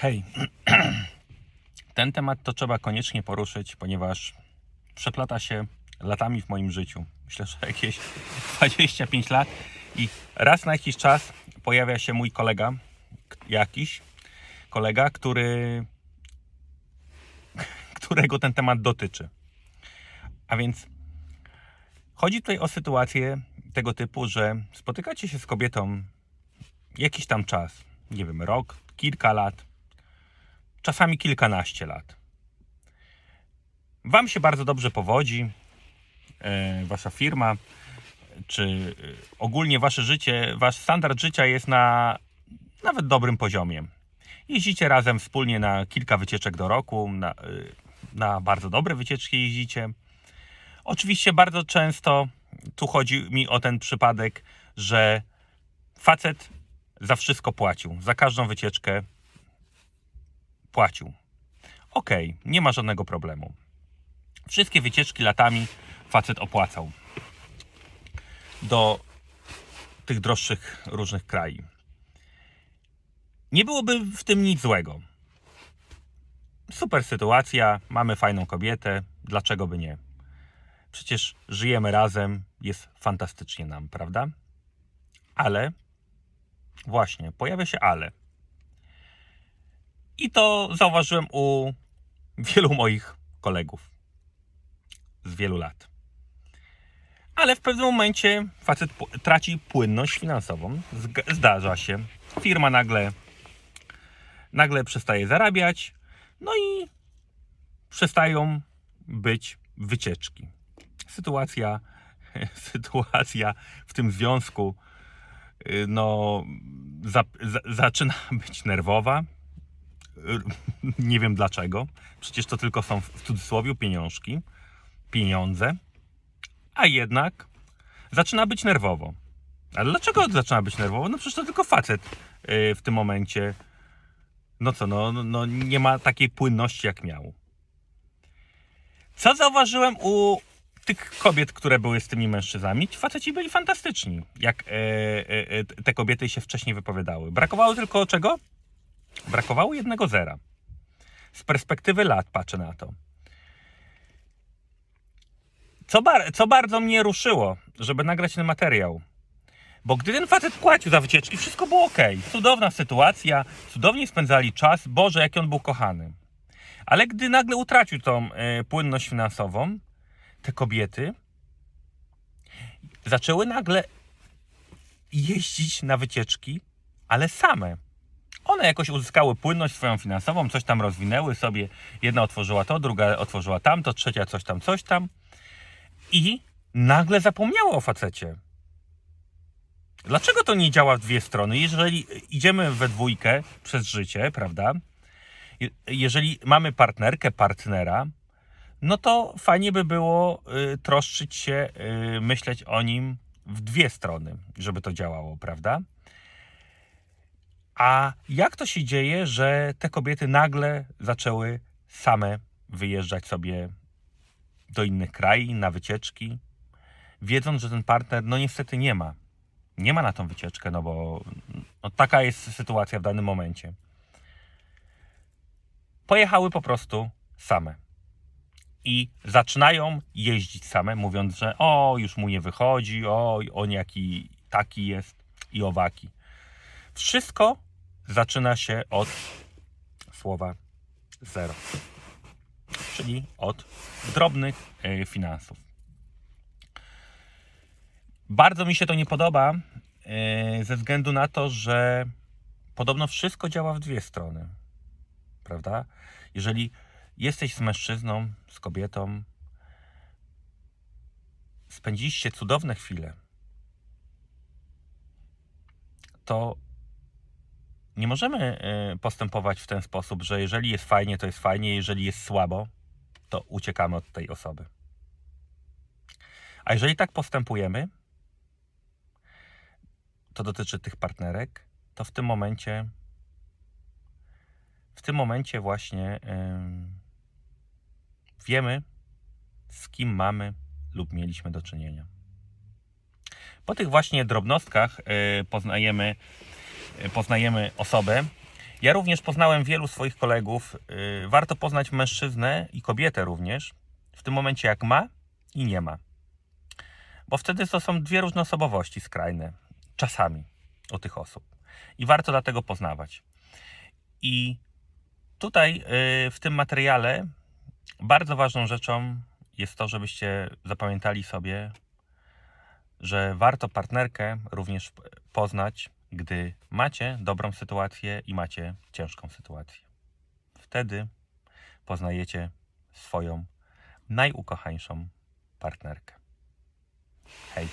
Hej, ten temat to trzeba koniecznie poruszyć, ponieważ przeplata się latami w moim życiu. Myślę, że jakieś 25 lat i raz na jakiś czas pojawia się mój kolega, jakiś kolega, który, którego ten temat dotyczy. A więc chodzi tutaj o sytuację tego typu, że spotykacie się z kobietą jakiś tam czas, nie wiem, rok, kilka lat, czasami kilkanaście lat. Wam się bardzo dobrze powodzi, e, wasza firma, czy e, ogólnie wasze życie, wasz standard życia jest na nawet dobrym poziomie. Jeździcie razem wspólnie na kilka wycieczek do roku, na, e, na bardzo dobre wycieczki jeździcie. Oczywiście bardzo często tu chodzi mi o ten przypadek, że facet za wszystko płacił, za każdą wycieczkę płacił. Okej, nie ma żadnego problemu. Wszystkie wycieczki latami facet opłacał do tych droższych różnych krajów. Nie byłoby w tym nic złego. Super sytuacja, mamy fajną kobietę, dlaczego by nie? Przecież żyjemy razem, jest fantastycznie nam, prawda? Ale, właśnie, pojawia się ale. I to zauważyłem u wielu moich kolegów z wielu lat. Ale w pewnym momencie facet traci płynność finansową. Zdarza się. Firma nagle, nagle przestaje zarabiać, no i przestają być wycieczki. Sytuacja, sytuacja w tym związku y, no, za, za, zaczyna być nerwowa. Nie wiem dlaczego. Przecież to tylko są w cudzysłowie pieniążki, pieniądze, a jednak zaczyna być nerwowo. Ale dlaczego zaczyna być nerwowo? No przecież to tylko facet y, w tym momencie. No co, no, no- no nie ma takiej płynności jak miał. Co zauważyłem u tych kobiet, które były z tymi mężczyznami? Ci faceci byli fantastyczni, jak e, e, e, te kobiety się wcześniej wypowiadały. Brakowało tylko czego? Brakowało jednego zera. Z perspektywy lat patrzę na to. Co, bar- co bardzo mnie ruszyło, żeby nagrać ten materiał. Bo gdy ten facet płacił za wycieczki, wszystko było ok. Cudowna sytuacja, cudownie spędzali czas. Boże, jaki on był kochany. Ale gdy nagle utracił tą e, płynność finansową, te kobiety zaczęły nagle jeździć na wycieczki, ale same. One jakoś uzyskały płynność swoją finansową, coś tam rozwinęły sobie. Jedna otworzyła to, druga otworzyła tamto, trzecia coś tam, coś tam. I nagle zapomniały o facecie. Dlaczego to nie działa w dwie strony? Jeżeli idziemy we dwójkę przez życie, prawda? Je- Jeżeli mamy partnerkę, partnera, no to fajnie by było y, troszczyć się, y, myśleć o nim w dwie strony, żeby to działało, prawda? A jak to się dzieje, że te kobiety nagle zaczęły same wyjeżdżać sobie do innych krajów, na wycieczki, wiedząc, że ten partner, no niestety nie ma. Nie ma na tą wycieczkę, no bo no, taka jest sytuacja w danym momencie. Pojechały po prostu same. I zaczynają jeździć same, mówiąc, że o, już mu nie wychodzi, o, on jaki taki jest i owaki. Wszystko zaczyna się od słowa zero, czyli od drobnych e, finansów. Bardzo mi się to nie podoba e, ze względu na to, że podobno wszystko działa w dwie strony. Prawda? Jeżeli jesteś z mężczyzną, z kobietą, spędziliście cudowne chwile, to nie możemy e, postępować w ten sposób, że jeżeli jest fajnie, to jest fajnie, jeżeli jest słabo, to uciekamy od tej osoby. A jeżeli tak postępujemy, to dotyczy tych partnerek, to w tym momencie w tym momencie właśnie em, wiemy, z kim mamy lub mieliśmy do czynienia. Po tych właśnie drobnostkach e, poznajemy, poznajemy osobę Ja również poznałem wielu swoich kolegów. Yy, Warto poznać mężczyznę i kobietę również w tym momencie, jak ma i nie ma. Bo wtedy to są dwie różne osobowości skrajne, czasami u tych osób. I warto dlatego poznawać. I tutaj yy, w tym materiale bardzo ważną rzeczą jest to, żebyście zapamiętali sobie, że warto partnerkę również poznać, gdy macie dobrą sytuację i macie ciężką sytuację. Wtedy poznajecie swoją najukochańszą partnerkę. Hej.